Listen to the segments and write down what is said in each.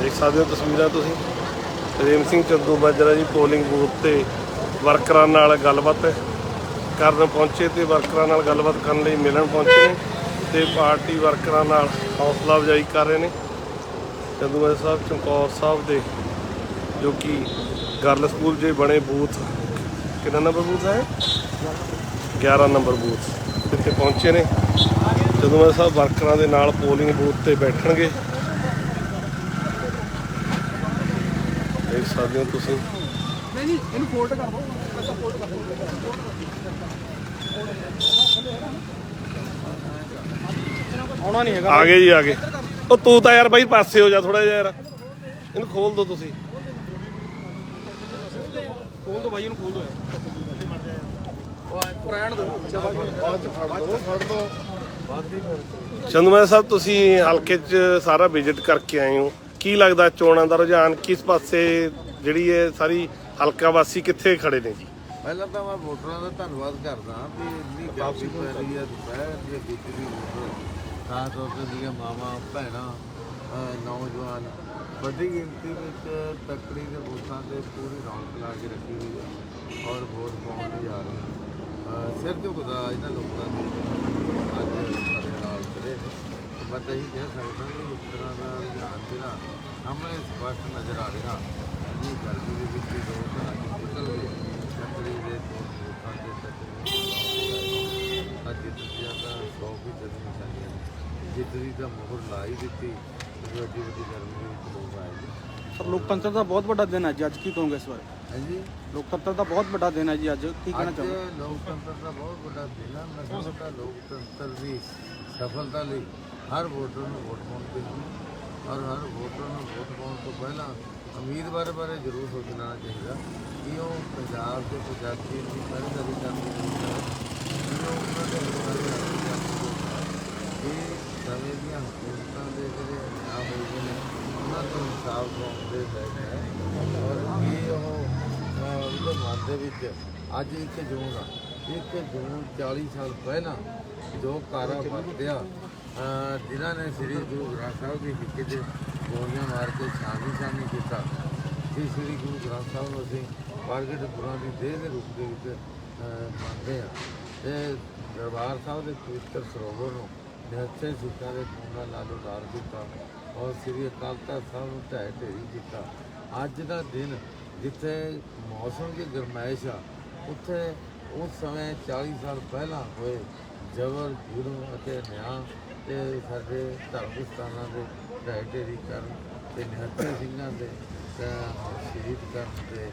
ਦੇਖ ਸਕਦੇ ਹੋ ਤਸਵੀਰਾਂ ਤੁਸੀਂ। ਰੇਮ ਸਿੰਘ ਚੰਦੂ ਮਾਜਰਾ ਜੀ ਪੋਲਿੰਗ ਬੂਥ ਤੇ ਵਰਕਰਾਂ ਨਾਲ ਗੱਲਬਾਤ ਕਰਨ ਪਹੁੰਚੇ ਤੇ ਵਰਕਰਾਂ ਨਾਲ ਗੱਲਬਾਤ ਕਰਨ ਲਈ ਮਿਲਣ ਪਹੁੰਚੇ ਨੇ ਤੇ ਪਾਰਟੀ ਵਰਕਰਾਂ ਨਾਲ ਹੌਸਲਾ ਅਫਜ਼ਾਈ ਕਰ ਰਹੇ ਨੇ। ਚੰਦੂ ਮਾਜਰਾ ਸਾਹਿਬ, ਚਮਕੌਰ ਸਾਹਿਬ ਦੇ ਜੋ ਕਿ ਗਰਲ ਸਕੂਲ ਜੇ ਬਣੇ ਬੂਥ ਕਿੰਨਾ ਨੰਬਰ ਬੂਥ ਹੈ 11 ਨੰਬਰ ਬੂਥ ਇੱਥੇ ਪਹੁੰਚੇ ਨੇ। ਜਦੋਂ ਮੈਂ ਸਾਹਿਬ ਵਰਕਰਾਂ ਦੇ ਨਾਲ ਪੋਲਿੰਗ ਬੂਥ ਤੇ ਬੈਠਣਗੇ। ਦੇਖ ਸਕਦੇ ਹੋ ਤੁਸੀਂ। ਨਹੀਂ ਨਹੀਂ ਇਹਨੂੰ ਫੋਲਡ ਕਰ ਦੋ ਅੱਛਾ ਫੋਲਡ ਕਰ ਦੋ ਆਉਣਾ ਨਹੀਂ ਹੈਗਾ। ਆ ਗਏ ਜੀ ਆ ਗਏ। ਉਹ ਤੂੰ ਤਾਂ ਯਾਰ ਬਾਈ ਪਾਸੇ ਹੋ ਜਾ ਥੋੜਾ ਜਿਹਾ ਯਾਰ। ਇਹਨੂੰ ਖੋਲ ਦੋ ਤੁਸੀਂ। ਖੋਲ ਦੋ ਬਾਈ ਇਹਨੂੰ ਖੋਲ ਦੋ ਉਹ ਰਹਿਣ ਦੋ। ਬਾਅਦ ਚ ਫੜ ਦੋ। ਫੜ ਦੋ। ਚੰਦੂਮਾ ਸਾਹਿਬ ਤੁਸੀਂ ਹਲਕੇ 'ਚ ਸਾਰਾ ਵਿਜ਼ਿਟ ਕਰਕੇ ਆਏ ਹੋ। ਕੀ ਲੱਗਦਾ ਚੋਣਾਂ ਦਾ ਰੁਝਾਨ ਕਿਸ ਪਾਸੇ ਜਿਹੜੀ ਇਹ ਸਾਰੀ ਹਲਕਾ ਵਾਸੀ ਕਿੱਥੇ ਖੜੇ ਨੇ ਜੀ? ਪਹਿਲਾਂ ਤਾਂ ਮੈਂ ਵੋਟਰਾਂ ਦਾ ਧੰਨਵਾਦ ਕਰਦਾ ਵੀ ਇੰਨੀ ਗਰਮੀ ਪੈ ਰਹੀ ਹੈ ਦੁਪਹਿਰ ਦੀ ਬਿਜਲੀ ਵੋਟਰ ਖਾਸ ਤੌਰ ਤੇ ਦੀਆਂ ਮਾਵਾਂ ਭੈਣਾਂ ਨੌਜਵਾਨ ਵੱਡੀ ਗਿਣਤੀ ਵਿੱਚ ਤੱਕੜੀ ਦੇ ਬੂਥਾਂ ਤੇ ਪੂਰੀ ਰੌਣਕ ਲਾ ਕੇ ਰੱਖੀ ਹੋਈ ਹੈ ਔਰ ਵੋਟ ਪਾਉਣ ਲਈ ਆ ਰਹੇ ਸਿਰ ਝੁਕਦਾ ਇਹਨਾਂ ਲੋਕਾਂ ਦੀ ਅੱਜ ਸਾਡੇ ਨਾਲ ਖੜੇ ਨੇ। ਤੇ ਮੈਂ ਤਾਂ ਇਹੀ ਕਹਿ ਸਕਦਾ ਕਿ ਇਸ ਤਰ੍ਹਾਂ ਦਾ ਰੁਝਾਨ ਜਿਹੜਾ ਸਾਹਮਣੇ ਸਪਸ਼ਟ ਨਜ਼ਰ ਆ ਰਿਹਾ ਇੰਨੀ ਗਰਮੀ ਦੇ ਵਿੱਚ ਵੀ ਲੋਕ ਨਿਕਲ ਗਏ ਤੱਕੜੀ ਦੇ ਬੂਥਾਂ ਤੇ ਤੱਕੜੀ ਅੱਜ ਜਿੱਤਿਆ ਤਾਂ 100 ਵੀ ਜਦ ਨਿਸ਼ਾਨੀਆਂ ਨੇ। ਜਿੱਤ ਦੀ ਮੋਹਰ ਲਾ ਹੀ ਦਿੱਤੀ। ਅੱਡੀ ਵੱਡੀ ਗਰਮੀ ਦੇ ਵਿੱਚ ਲੋਕ ਆਏ ਨੇ। ਸਰ ਲੋਕਤੰਤਰ ਦਾ ਬਹੁਤ ਵੱਡਾ ਦਿਨ ਹੈ ਜੀ ਅੱਜ ਕੀ ਕਹੋਗੇ ਇਸ ਬਾਰੇ? ਲੋਕਤੰਤਰ ਦਾ ਬਹੁਤ ਵੱਡਾ ਦਿਨ ਹੈ ਜੀ ਅੱਜ ਕੀ ਕਹਿਣਾ ਚਾਹੋਗੇ? ਲੋਕਤੰਤਰ ਦਾ ਬਹੁਤ ਵੱਡਾ ਦਿਨ ਹੈ। ਮੈਂ ਸਮਝਦਾ ਲੋਕਤੰਤਰ ਦੀ ਸਫਲਤਾ ਲਈ ਹਰ ਵੋਟਰ ਨੂੰ ਵੋਟ ਪਾਉਣ ਚਾਹੀਦੀ ਔਰ ਹਰ ਵੋਟਰ ਨੂੰ ਵੋਟ ਪਾਉਣ ਤੋਂ ਪਹਿਲਾਂ ਉਮੀਦਵਾਰ ਬਾਰੇ ਜ਼ਰੂਰ ਸੋਚਣਾ ਚਾਹੀਦਾ। ਕਿ ਉਹ ਪੰਜਾਬ ਦੇ ਪੰਜਾਬੀ ਦੀ ਪਹਿਲਕਦਮੀ ਕਰਨੀ ਚਾਹੀਦੀ ਕਿ ਉਹ ਉਹਨਾਂ ਦੇ ਅਨੁਸਾਰ ਇਹ ਸਮੇਂ ਦੀਆਂ ਹਕੂਮਤਾਂ ਦੇ ਜਿਹੜੇ ਆ ਹੋਏ ਨੇ, ਉਹਨਾਂ ਤੋਂ ਇਨਸਾਫ ਪਾਉਣ ਦੇ ਲਾਇਕ ਹੈ ਔਰ ਇਹ ਉਹ ਉਹਦੇ ਮਨ ਦੇ ਵਿੱਚ ਅੱਜ ਇੱਕ ਜੂਨ ਆ। ਇੱਕ ਜੂਨ 40 ਸਾਲ ਪਹਿਲਾਂ ਜੋ ਕਾਰਾ ਵਰਤਿਆ ਜਿਨ੍ਹਾਂ ਨੇ ਸ੍ਰੀ ਗੁਰੂ ਗ੍ਰੰਥ ਸਾਹਿਬ ਦੀ ਹਿੱਕੇ 'ਚ ਗੋਲੀਆਂ ਮਾਰ ਕੇ ਸ਼ਾਮੀ ਸ਼ਾਮੀ ਕੀਤਾ ਕਿ ਸ੍ਰੀ ਗੁਰੂ ਗ੍ਰੰਥ ਸਾਹਿਬ ਨੂੰ ਅਸੀਂ ਪ੍ਰਗਟ ਗੁਰਾਂ ਦੀ ਦੇਹ ਦੇ ਰੂਪ ਦੇ ਵਿੱਚ ਮੰਨਦੇ ਆ ਤੇ ਦਰਬਾਰ ਸਾਹਿਬ ਦੇ ਪਵਿੱਤਰ ਸਰੋਵਰ ਨੂੰ ਨਿਹੱਥੇ ਸਿੱਖਾਂ ਦੇ ਖੂਨ ਨਾਲ ਲਾਲੋ ਕੀਤਾ ਔਰ ਸ੍ਰੀ ਅਕਾਲ ਤਖਤ ਸਾਹਿਬ ਨੂੰ ਢਹਿ ਢੇਰੀ ਕੀਤਾ ਅੱਜ ਦਾ ਦਿਨ ਜਿੱਥੇ ਮੌਸਮ ਦੀ ਗਰਮਾਇਸ਼ ਆ, ਉੱਥੇ ਉਸ ਸਮੇਂ 40 ਸਾਲ ਪਹਿਲਾਂ ਹੋਏ ਜਬਰ ਜੁਲਮ ਅਤੇ ਨਿਆਂ ਤੇ ਸਾਡੇ ਧਰਮ ਸਥਾਨਾਂ ਦੇ ਢੇਰੀ ਕਰਨ ਤੇ ਨਿਹੱਥੇ ਸਿੰਘਾਂ ਦੇ ਸ਼ਹੀਦ ਕਰਨ ਤੇ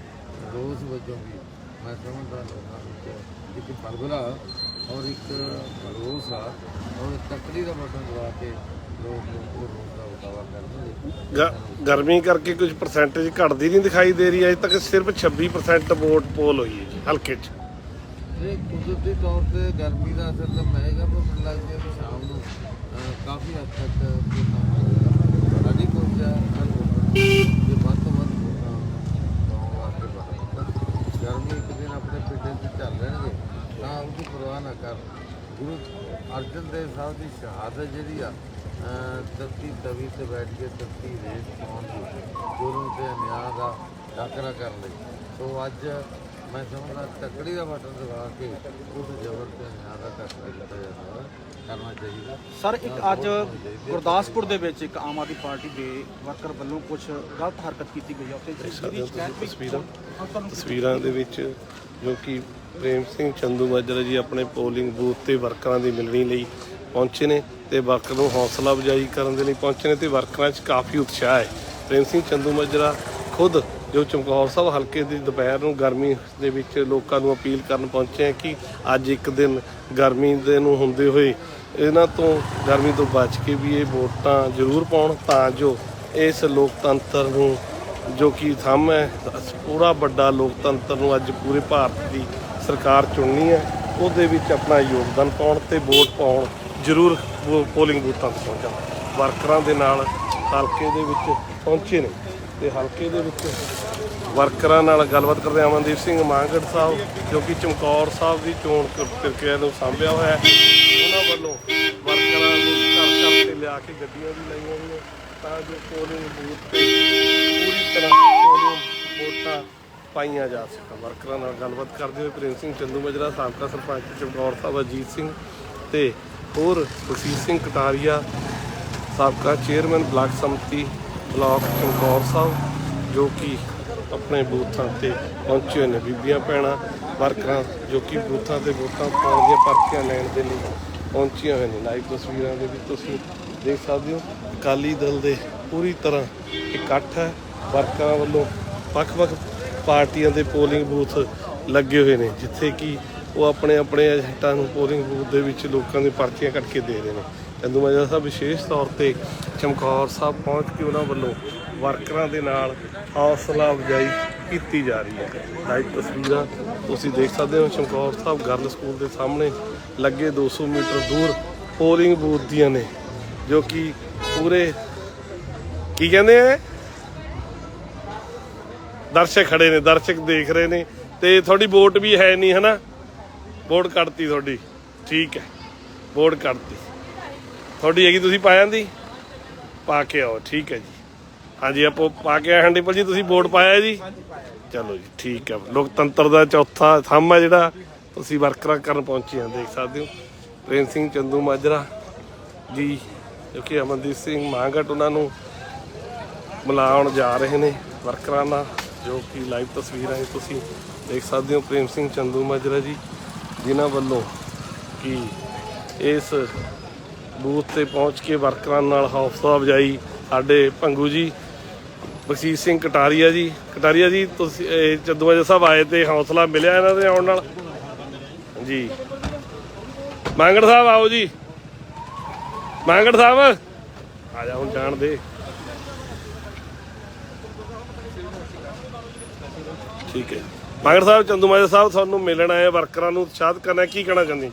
ਰੋਜ਼ ਵਜੋਂ ਵੀ ਮੈਂ ਸਮਝਦਾ ਲੋਕਾਂ ਵਿੱਚ ਇੱਕ ਬਲਬਲਾ ਔਰ ਇੱਕ ਰੋਸ ਆ ਔਰ ਤਕੜੀ ਦਾ ਬਟਨ ਦਬਾ ਕੇ ਲੋਕ ਉਹ ਰੋਸ ਦਾ ਉਤਾਵਾ ਕਰਦੇ ਗਰਮੀ ਕਰਕੇ ਕੁਝ ਪਰਸੈਂਟੇਜ ਘਟਦੀ ਨਹੀਂ ਦਿਖਾਈ ਦੇ ਰਹੀ ਅਜੇ ਤੱਕ ਸਿਰਫ 26% ਵੋਟ ਪੋਲ ਹੋਈ ਹੈ ਜੀ ਹਲਕੇ 'ਚ। ਇਹ ਕੁਦਰਤੀ ਤੌਰ ਤੇ ਗਰਮੀ ਦਾ ਅਸਰ ਤਾਂ ਪਏਗਾ ਪਰ ਮੈਨੂੰ ਲੱਗਦਾ ਕਾਫੀ ਹੱਦ ਤੱਕ ਸਾਡੀ ਕੋਸ਼ਿਸ਼ ਹੈ, ਹਰ ਵੱਧ ਤੋਂ ਵੱਧ ਵੋਟਾਂ ਪਾਉਣ ਵਾਸਤੇ ਬਾਹਰ ਗਰਮੀ ਇੱਕ ਦਿਨ ਆਪਣੇ ਪਿੰਡੇ 'ਚ ਚੱਲ ਰਹਿਣਗੇ ਤਾਂ ਉਹਦੀ ਪਰਵਾਹ ਨਾ ਕਰ। ਗੁਰੂ ਅਰਜਨ ਦੇਵ ਸਾਹਿਬ ਦੀ ਸ਼ਹਾਦਤ ਜਿਹੜੀ ਆ ਧਰਤੀ ਤਵੀ ਤੇ ਬੈਠ ਕੇ ਧਰਤੀ ਰੇਤ ਪਾਉਣ ਦੀ, ਗੁਰੂ ਤੇ ਨਿਆਂ ਦਾ ਟਾਕਰਾ ਕਰਨ ਲਈ। ਸੋ ਅੱਜ ਮੈਂ ਸਮਝਦਾ ਤਕੜੀ ਦਾ ਬਟਨ ਦਬਾ ਕੇ ਉਸ ਜ਼ਬਰ ਤੇ ਨਿਆਂ ਦਾ ਟਾਕਰਾ ਕੀਤਾ ਜਾਂਦਾ ਕਰਨਾ ਚਾਹੀਦਾ। ਸਰ ਇੱਕ ਅੱਜ ਗੁਰਦਾਸਪੁਰ ਦੇ ਵਿੱਚ ਇੱਕ ਆਮ ਆਦਮੀ ਪਾਰਟੀ ਦੇ ਵਰਕਰ ਵੱਲੋਂ ਕੁਝ ਗਲਤ ਹਰਕਤ ਕੀਤੀ ਗਈ ਹੈ ਉੱਥੇ ਵੀ ਤਸਵੀਰਾਂ। ਤਸਵੀਰਾਂ ਦੇ ਵਿੱਚ ਜੋ ਕਿ ਪ੍ਰੇਮ ਸਿੰਘ ਚੰਦੂ ਮਾਜਰਾ ਜੀ ਆਪਣੇ ਪੋਲਿੰਗ ਬੂਥ ਤੇ ਵਰਕਰਾਂ ਦੀ ਮਿਲਣੀ ਲਈ ਪਹੁੰਚੇ ਨੇ ਤੇ ਵਰਕਰ ਨੂੰ ਹੌਸਲਾ ਅਫਜ਼ਾਈ ਕਰਨ ਦੇ ਲਈ ਪਹੁੰਚੇ ਨੇ ਤੇ ਵਰਕਰਾਂ 'ਚ ਕਾਫੀ ਉਤਸ਼ਾਹ ਹੈ। ਪ੍ਰੇਮ ਸਿੰਘ ਚੰਦੂ ਮਾਜਰਾ ਖੁਦ ਜੋ ਚਮਕੌਰ ਸਾਹਿਬ ਹਲਕੇ ਦੀ ਦੁਪਹਿਰ ਨੂੰ ਗਰਮੀ ਦੇ ਵਿੱਚ ਲੋਕਾਂ ਨੂੰ ਅਪੀਲ ਕਰਨ ਪਹੁੰਚੇ ਆ ਕਿ ਅੱਜ ਇੱਕ ਦਿਨ ਗਰਮੀ ਦੇ ਨੂੰ ਹੁੰਦੇ ਹੋਏ ਇਹਨਾਂ ਤੋਂ ਗਰਮੀ ਤੋਂ ਬਚ ਕੇ ਵੀ ਇਹ ਵੋਟਾਂ ਜ਼ਰੂਰ ਪਾਉਣ ਤਾਂ ਜੋ ਇਸ ਲੋਕਤੰਤਰ ਨੂੰ ਜੋ ਕਿ ਥੰਮ ਹੈ ਪੂਰਾ ਵੱਡਾ ਲੋਕਤੰਤਰ ਨੂੰ ਅੱਜ ਪੂਰੇ ਭਾਰਤ ਦੀ ਸਰਕਾਰ ਚੁਣਨੀ ਹੈ, ਉਹਦੇ ਵਿੱਚ ਆਪਣਾ ਯੋਗਦਾਨ ਪਾਉਣ ਤੇ ਵੋਟ ਪਾਉਣ ਜ਼ਰੂਰ ਪੋਲਿੰਗ ਬੂਥਾਂ ਤੇ ਪਹੁੰਚਣ ਵਰਕਰਾਂ ਦੇ ਨਾਲ ਹਲਕੇ ਦੇ ਵਿੱਚ ਪਹੁੰਚੇ ਨੇ। ਤੇ ਹਲਕੇ ਦੇ ਵਿੱਚ ਵਰਕਰਾਂ ਨਾਲ ਗੱਲਬਾਤ ਕਰਦੇ ਹਾਂ। ਅਮਨਦੀਪ ਸਿੰਘ ਮਾਂਗੜ ਸਾਹਿਬ, ਜੋ ਕਿ ਚਮਕੌਰ ਸਾਹਿਬ ਦੀ ਚੋਣ ਪ੍ਰਕਿਰਿਆ ਨੂੰ ਸਾਂਭਿਆ ਹੋਇਆ ਹੈ। ਉਹਨਾਂ ਵੱਲੋਂ ਵਰਕਰਾਂ ਨੂੰ ਘਰ ਘਰ ਤੇ ਲਿਆ ਕੇ ਗੱਡੀਆਂ ਵੀ ਲਾਈਆਂ ਹੋਈਆਂ ਤਾਂ ਜੋ ਪੋਲਿੰਗ ਬੂਥ ਤੇ ਪੂਰੀ ਤਰ੍ਹਾਂ ਪੋਲਿੰਗ ਵੋਟਾਂ ਪਾਈਆਂ ਜਾ ਸਕਣ। ਵਰਕਰਾਂ ਨਾਲ ਗੱਲਬਾਤ ਕਰਦੇ ਹੋਏ ਪ੍ਰੇਮ ਸਿੰਘ ਚੰਦੂ ਮਜਰਾ, ਸਾਬਕਾ ਸਰਪੰਚ ਚਮਕੌਰ ਸਾਹਿਬ, ਅਜੀਤ ਸਿੰਘ ਤੇ ਹੋਰ ਬਸੀਰ ਸਿੰਘ ਕਟਾਰੀਆ, ਸਾਬਕਾ ਚੇਅਰਮੈਨ ਬਲਾਕ ਸੰਮਤੀ ਬਲਾਕ ਚਮਕੌਰ ਸਾਹਿਬ, ਜੋ ਕਿ ਆਪਣੇ ਬੂਥਾਂ ਤੇ ਪਹੁੰਚੇ ਹੋਏ ਨੇ, ਬੀਬੀਆਂ ਭੈਣਾਂ, ਵਰਕਰਾਂ, ਜੋ ਕਿ ਬੂਥਾਂ ਤੇ ਵੋਟਾਂ ਪਾਉਣ ਦੀਆਂ ਪਰਚੀਆਂ ਲੈਣ ਦੇ ਲਈ ਪਹੁੰਚੀਆਂ ਹੋਏ ਨੇ। ਲਾਈਵ ਤਸਵੀਰਾਂ ਦੇ ਵਿੱਚ ਤੁਸੀਂ ਦੇਖ ਸਕਦੇ ਹੋ। ਅਕਾਲੀ ਦਲ ਦੇ ਪੂਰੀ ਤਰ੍ਹਾਂ ਇਕੱਠ ਹੈ। ਵਰਕਰਾਂ ਵੱਲੋਂ ਵੱਖ-ਵੱਖ ਪਾਰਟੀਆਂ ਦੇ ਪੋਲਿੰਗ ਬੂਥ ਲੱਗੇ ਹੋਏ ਨੇ, ਜਿੱਥੇ ਕਿ ਉਹ ਆਪਣੇ ਆਪਣੇ ਏਜੰਟਾਂ ਨੂੰ ਪੋਲਿੰਗ ਬੂਥ ਦੇ ਵਿੱਚ ਲੋਕਾਂ ਦੀ ਪਰਚੀਆਂ ਕੱਟ ਕੇ ਦੇ ਰਹੇ ਨੇ। ਚੰਦੂਮਾਜਾ ਸਾਹਿਬ ਵਿਸ਼ੇਸ਼ ਤੌਰ ਤੇ ਚਮਕੌਰ ਸਾਹਿਬ ਪਹੁੰਚ ਕੇ ਉਹਨਾਂ ਵੱਲੋਂ ਵਰਕਰਾਂ ਦੇ ਨਾਲ ਹੌਸਲਾ ਅਫਜ਼ਾਈ ਕੀਤੀ ਜਾ ਰਹੀ ਹੈ। ਲਾਈਵ ਤਸਵੀਰਾਂ ਤੁਸੀਂ ਦੇਖ ਸਕਦੇ ਹੋ, ਚਮਕੌਰ ਸਾਹਿਬ ਗਰਲ ਸਕੂਲ ਦੇ ਸਾਹਮਣੇ ਲੱਗੇ 200 ਮੀਟਰ ਦੂਰ ਪੋਲਿੰਗ ਬੂਥ ਦੀਆਂ ਨੇ, ਜੋ ਕਿ ਪੂਰੇ ਕੀ ਕਹਿੰਦੇ ਆ? ਦਰਸ਼ਕ ਖੜੇ ਨੇ, ਦਰਸ਼ਕ ਦੇਖ ਰਹੇ ਨੇ ਤੇ ਤੁਹਾਡੀ ਵੋਟ ਵੀ ਹੈ ਨਹੀਂ, ਹਨਾ? ਵੋਟ ਕੱਢਤੀ ਤੁਹਾਡੀ, ਠੀਕ ਹੈ, ਵੋਟ ਕੱਢਤੀ। ਤੁਹਾਡੀ ਹੈਗੀ ਤੁਸੀਂ ਪਾ ਜਾਂਦੀ? ਪਾ ਕੇ ਆਓ, ਠੀਕ ਹੈ ਜੀ। ਹਾਂਜੀ, ਆਪੋ ਪਾ ਕੇ ਆਏ ਹਾਂ ਡਿੰਪਲ ਜੀ, ਤੁਸੀਂ ਵੋਟ ਪਾਇਆ ਜੀ? ਚਲੋ ਜੀ, ਠੀਕ ਹੈ। ਲੋਕਤੰਤਰ ਦਾ ਚੌਥਾ ਥੰਮ ਹੈ ਜਿਹੜਾ, ਤੁਸੀਂ ਵਰਕਰਾਂ ਕਰਨ ਪਹੁੰਚੇ ਆ ਦੇਖ ਸਕਦੇ ਹੋ। ਪ੍ਰੇਮ ਸਿੰਘ ਚੰਦੂ ਮਾਜਰਾ ਜੀ, ਜੋ ਕਿ ਅਮਨਦੀਪ ਸਿੰਘ ਮਾਂਗਟ, ਉਹਨਾਂ ਨੂੰ ਮਿਲਾਉਣ ਜਾ ਰਹੇ ਨੇ ਵਰਕਰਾਂ ਨਾਲ, ਜੋ ਕਿ ਲਾਈਵ ਤਸਵੀਰਾਂ ਤੁਸੀਂ ਦੇਖ ਸਕਦੇ ਹੋ। ਪ੍ਰੇਮ ਸਿੰਘ ਚੰਦੂ ਮਾਜਰਾ ਜੀ, ਜਿਨ੍ਹਾਂ ਵੱਲੋਂ ਕਿ ਇਸ ਬੂਥ ਤੇ ਪਹੁੰਚ ਕੇ ਵਰਕਰਾਂ ਨਾਲ ਹੌਸਲਾ ਅਫਜਾਈ ਸਾਡੇ ਭੰਗੂ ਜੀ ਬਖਸ਼ੀਰ ਸਿੰਘ ਕਟਾਰੀਆ ਜੀ। ਕਟਾਰੀਆ ਜੀ, ਤੁਸੀਂ, ਇਹ ਸਾਹਿਬ ਆਏ ਤੇ ਹੌਸਲਾ ਮਿਲਿਆ ਇਹਨਾਂ ਦੇ ਆਉਣ ਨਾਲ? ਜੀ। ਮੰਗੜ ਸਾਹਿਬ ਆਓ ਜੀ। ਮੰਗੜ ਸਾਹਿਬ, ਆ ਜਾ ਹੁਣ ਜਾਣ ਦੇ। ਠੀਕ ਹੈ। ਮੰਗੜ ਸਾਹਿਬ ਚੰਦੂ ਸਾਹਿਬ, ਤੁਹਾਨੂੰ ਮਿਲਣ ਆਏ ਵਰਕਰਾਂ ਨੂੰ, ਉਤਸ਼ਾਹਿਤ ਕਰਨਾ, ਕੀ ਕਹਿਣਾ ਚਾਹੁੰਦੇ?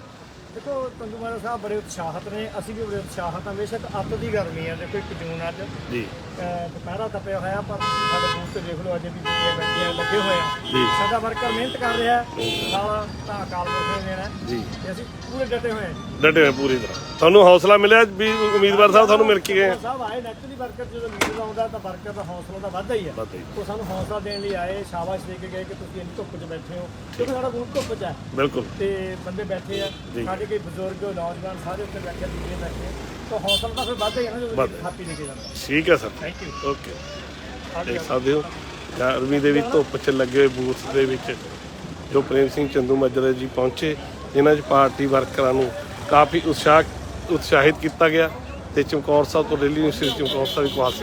ਦੇਖੋ ਤੰਦੂਮਾਰਾ ਸਾਹਿਬ ਬੜੇ ਉਤਸ਼ਾਹਤ ਨੇ। ਅਸੀਂ ਵੀ ਬੜੇ ਉਤਸ਼ਾਹਤ ਹਾਂ। ਬੇਸ਼ੱਕ ਅੱਤ ਦੀ ਗਰਮੀ ਆ ਦੇਖੋ 1 ਜੂਨ ਅੱਜ। ਜੀ। ਦੁਪਹਿਰਾ ਤਪਿਆ ਹੋਇਆ ਪਰ ਸਾਡੇ ਬੂਥ ਤੇ ਦੇਖ ਲਓ ਅਜੇ ਵੀ ਬੀਬੀਆਂ ਬੈਠੀਆਂ ਲੱਗੇ ਹੋਏ ਜੀ। ਆ ਸਾਡਾ ਵਰਕਰ ਮਿਹਨਤ ਕਰ ਰਿਹਾ ਹੈ। ਨਾਲ ਤਾਂ ਪੁਰਖ ਨੇ ਦੇਣਾ ਹੈ। ਜੀ। ਤੇ ਅਸੀਂ ਪੂਰੇ ਡਟੇ ਹੋਏ ਹਾਂ ਡਟੇ ਹੋਏ ਪੂਰੀ ਤਰ੍ਹਾਂ। ਤੁਹਾਨੂੰ ਹੌਸਲਾ ਮਿਲਿਆ ਵੀ ਉਮੀਦਵਾਰ ਸਾਹਿਬ ਤੁਹਾਨੂੰ ਮਿਲ ਕੇ ਗਏ? ਆ? ਸਾਹਿਬ ਆਏ ਨੈਚੁਰਲੀ ਵਰਕਰ ਜਦੋਂ ਲੀਡਰ ਆਉਂਦਾ ਤਾਂ ਵਰਕਰ ਦਾ ਹੌਸਲਾ ਤਾਂ ਵੱਧਦਾ ਹੀ ਹੀ। ਉਹ ਸਾਨੂੰ ਹੌਸਲਾ ਦੇਣ ਲਈ ਆਏ ਸ਼ਾਬਾਸ਼ ਦੇ ਕੇ ਗਏ ਕਿ ਤੁਸੀਂ ਇੰਨੀ ਧੁੱਪ 'ਚ ਬੈਠੇ ਹੋ। ਕਿਉਂਕਿ ਸਾਡਾ ਬੂਥ ਧੁੱਪ 'ਚ ਹੈ। ਬਿਲਕੁਲ। ਤੇ ਬੰਦੇ ਬੈਠੇ ਆ। ਸਾਡੇ ਕਈ ਬਜ਼ੁਰਗ ਨੌਜਵਾਨ ਸਾਰੇ ਉੱਤੇ ਬੈਠੇ ਬੀਬੀਆਂ ਬੈਠੇ ਤਾਂ ਹੌਸਲਾ ਤਾਂ ਫਿਰ ਵੱਧਦਾ ਹੀ ਹੈ ਨਾ ਜਦੋਂ ਵੱਧਦਾ। ਖਾਪੀ ਲੈ ਕੇ ਜਾਂਦਾ। ਠੀਕ ਹੈ ਸਰ। ਥੈਂਕ ਯੂ ਓਕੇ ਦੇਖ ਸਕਦੇ ਹੋ। ਗਰਮੀ ਦੇ ਵਿੱਚ ਧੁੱਪ 'ਚ ਲੱਗੇ ਹੋਏ ਬੂਥ ਦੇ ਵਿੱਚ ਜੋ ਪ੍ਰੇਮ ਸਿੰਘ ਚੰਦੂ ਮੱਜਰੇ ਜੀ ਪਹੁੰਚੇ ਜਿਨ੍ਹਾਂ 'ਚ ਪਾਰਟੀ ਵਰਕਰਾਂ ਨੂੰ ਕਾਫੀ ਉਤਸ਼ਾਹ ਉਤਸ਼ਾਹਿਤ ਕੀਤਾ ਗਿਆ ਤੇ ਚਮਕੌਰ ਸਾਹਿਬ ਤੋਂ ਦਿੱਲੀ ਯੂਨੀਵਰਸਿਟੀ ਚਮਕੌਰ ਸਾਹਿਬ ਇਕਬਾਲ ਸਿੰਘ